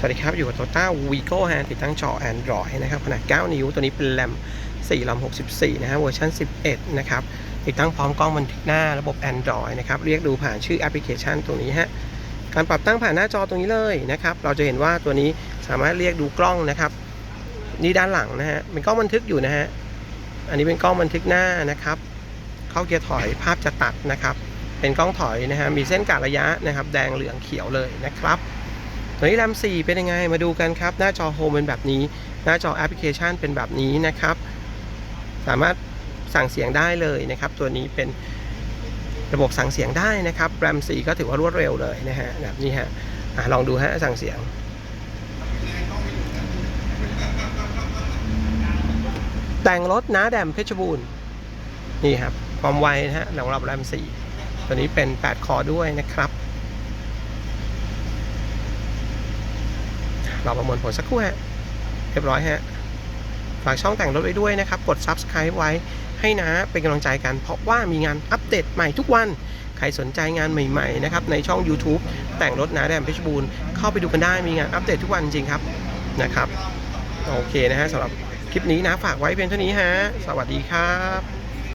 สวัสดีครับ อยู่กับ Toyota Vigo ฮะติดตั้งจอ Android นะครับ ขนาด 9 นิ้ว ตัวนี้เป็นแรม4ลำ64 นะฮะเวอร์ชัน11 นะครับ ติดตั้งพร้อมกล้องบันทึกหน้าระบบ Android นะครับ เรียกดูผ่านชื่อแอปพลิเคชันตัวนี้ฮะการปรับตั้งผ่านหน้าจอตรงนี้เลยนะครับ เราจะเห็นว่าตัวนี้สามารถเรียกดูกล้องนะครับ นี่ด้านหลังนะฮะเป็นกล้องบันทึกอยู่นะฮะอันนี้เป็นกล้องบันทึกหน้านะครับ เข้าเกียร์ถอยภาพจะตัดนะครับ เป็นกล้องถอยนะฮะมีเส้นกะระยะนะครับ แดงเหลืองเขียวเลยนะครับ ตัวนี้แรม4เป็นยังไงมาดูกันครับ หน้าจอโฮมเป็นแบบนี้ หน้าจอแอปพลิเคชันเป็นแบบนี้นะครับ สามารถสั่งเสียงได้เลยนะครับ ตัวนี้เป็นระบบสั่งเสียงได้นะครับแรม4ก็ถือว่ารวดเร็วเลยนะฮะแบบนี้ฮะอะลองดูฮะสั่งเสียงแต่งรถน้าแดมเพชรบูรณ์นี่ครับความไวนะฮะสำหรับแรม4ตัวนี้เป็น 8 คอด้วยนะครับ เราประมวลผลสักครู่ฮะเรียบร้อยฮะฝากช่องแต่งรถไว้ด้วยนะครับ กด Subscribe ไว้ให้นะเป็นกำลังใจกัน เพราะว่ามีงานอัปเดตใหม่ทุกวัน ใครสนใจงานใหม่ๆนะครับในช่อง YouTube แต่งรถนาแดมเพชรบูรณ์เข้าไปดูกันได้มีงานอัปเดตทุกวันจริงครับนะครับ โอเคนะฮะสำหรับคลิปนี้นะฝากไว้เพียงเท่านี้ฮะ สวัสดีครับ